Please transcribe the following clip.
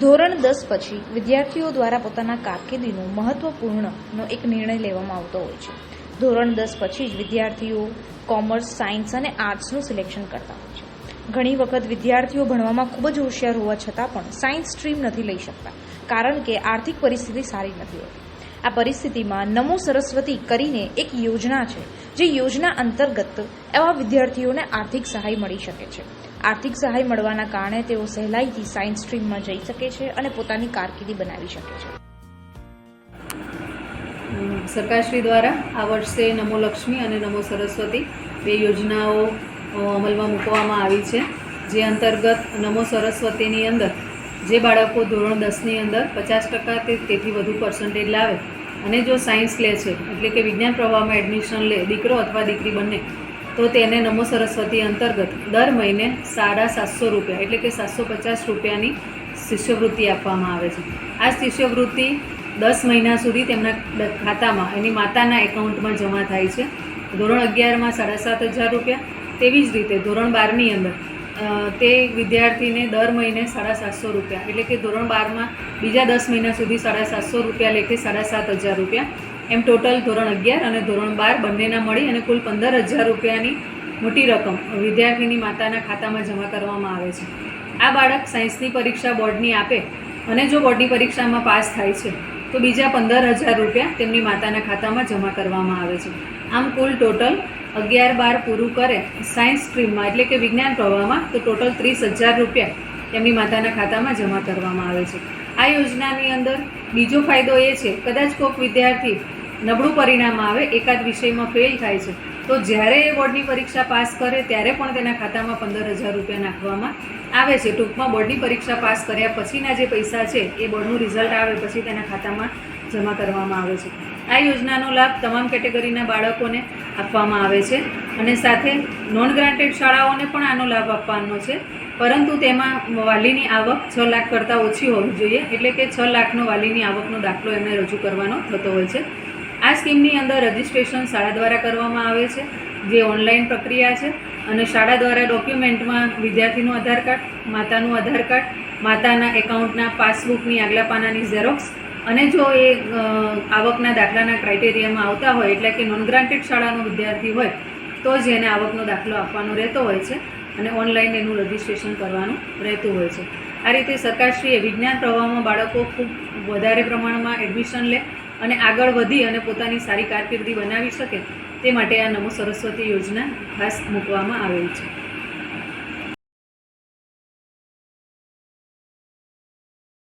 ધોરણ દસ પછી વિદ્યાર્થીઓ દ્વારા પોતાના કારકિર્દીનું મહત્વપૂર્ણનો એક નિર્ણય લેવામાં આવતો હોય છે. ધોરણ દસ પછી જ વિદ્યાર્થીઓ કોમર્સ, સાયન્સ અને આર્ટ્સનું સિલેક્શન કરતા હોય છે. ઘણી વખત વિદ્યાર્થીઓ ભણવામાં ખૂબ જ હોશિયાર હોવા છતાં પણ સાયન્સ સ્ટ્રીમ નથી લઈ શકતા, કારણ કે આર્થિક પરિસ્થિતિ સારી નથી હોતી. આ પરિસ્થિતિમાં નમો સરસ્વતી કરીને એક યોજના છે, જે યોજના અંતર્ગત એવા વિદ્યાર્થીઓને આર્થિક સહાય મળી શકે છે. આર્થિક સહાય મળવાના કારણે તેઓ સહેલાઈથી સાયન્સ સ્ટ્રીમમાં જઈ શકે છે અને પોતાની કારકિર્દી બનાવી શકે છે. સરકારશ્રી દ્વારા આ વર્ષે નમો લક્ષ્મી અને નમો સરસ્વતી બે યોજનાઓ અમલમાં મૂકવામાં આવી છે. જે અંતર્ગત નમો સરસ્વતીની અંદર જે બાળકો ધોરણ દસની અંદર પચાસ ટકા તેથી વધુ પર્સન્ટેજ લાવે અને જો સાયન્સ લે છે, એટલે કે વિજ્ઞાન પ્રવાહમાં એડમિશન લે, દીકરો અથવા દીકરી બંને, તો તેને નમો સરસ્વતી અંતર્ગત દર મહિને સાડા સાતસો રૂપિયા, એટલે કે સાતસો પચાસ રૂપિયાની શિષ્યવૃત્તિ આપવામાં આવે છે. આ શિષ્યવૃત્તિ દસ મહિના સુધી તેમના ખાતામાં, એની માતાના એકાઉન્ટમાં જમા થાય છે. ધોરણ અગિયારમાં સાડા સાત હજાર રૂપિયા, તેવી જ રીતે ધોરણ બારની અંદર તે વિદ્યાર્થીને દર મહિને સાડા સાતસો રૂપિયા, એટલે કે ધોરણ બારમાં બીજા દસ મહિના સુધી સાડા સાતસો રૂપિયા લેખે સાડા સાત હજાર રૂપિયા. એમ ટોટલ ધોરણ અગિયાર અને ધોરણ બાર બંનેના મળી અને કુલ પંદર હજાર રૂપિયાની મોટી રકમ વિદ્યાર્થીની માતાના ખાતામાં જમા કરવામાં આવે છે. આ બાળક સાયન્સની પરીક્ષા બોર્ડની આપે અને જો બોર્ડની પરીક્ષામાં પાસ થાય છે, તો બીજા પંદર હજાર રૂપિયા તેમની માતાના ખાતામાં જમા કરવામાં આવે છે. આમ કુલ ટોટલ અગિયાર બાર પૂરું કરે સાયન્સ સ્ટ્રીમમાં, એટલે કે વિજ્ઞાન પ્રવાહમાં, તો ટોટલ ત્રીસ હજાર રૂપિયા તેમની માતાના ખાતામાં જમા કરવામાં આવે છે. આ યોજનાની અંદર બીજો ફાયદો એ છે, કદાચ કોઈક વિદ્યાર્થી નબળું પરિણામ આવે, એકાદ વિષયમાં ફેલ થાય છે, તો જ્યારે એ બોર્ડની પરીક્ષા પાસ કરે, ત્યારે પણ તેના ખાતામાં પંદર હજાર રૂપિયા નાખવામાં આવે છે. ટૂંકમાં બોર્ડની પરીક્ષા પાસ કર્યા પછીના જે પૈસા છે, એ બોર્ડનું રિઝલ્ટ આવે, પછી તેના ખાતામાં જમા કરવામાં આવે છે. આ યોજનાનો લાભ તમામ કેટેગરીના બાળકોને આપવામાં આવે છે અને સાથે નોન ગ્રાન્ટેડ શાળાઓને પણ આનો લાભ આપવાનો છે. પરંતુ તેમાં વાલીની આવક છ લાખ કરતાં ઓછી હોવી જોઈએ. એટલે કે છ લાખનો વાલીની આવકનો દાખલો એમને રજૂ કરવાનો થતો હોય છે. આ સ્કીમની અંદર રજિસ્ટ્રેશન શાળા દ્વારા કરવામાં આવે છે, જે ઓનલાઈન પ્રક્રિયા છે. અને શાળા દ્વારા ડોક્યુમેન્ટમાં વિદ્યાર્થીનું આધાર કાર્ડ, માતાનું આધાર કાર્ડ, માતાના એકાઉન્ટના પાસબુકની આગલા પાનાની ઝેરોક્સ અને જો એ આવકના દાખલાના ક્રાઇટેરિયામાં આવતા હોય, એટલે કે નોન ગ્રાન્ટેડ શાળાનો વિદ્યાર્થી હોય, તો જ એને આવકનો દાખલો આપવાનો રહેતો હોય છે અને ઓનલાઈન એનું રજિસ્ટ્રેશન કરવાનું રહેતું હોય છે. આ રીતે સરકારશ્રીએ વિજ્ઞાન પ્રવાહમાં બાળકો ખૂબ વધારે પ્રમાણમાં એડમિશન લે અને આગળ વધી અને પોતાની સારી કારકિર્દી બનાવી શકે તે માટે આ નમો સરસ્વતી યોજના ખાસ મૂકવામાં આવેલ છે.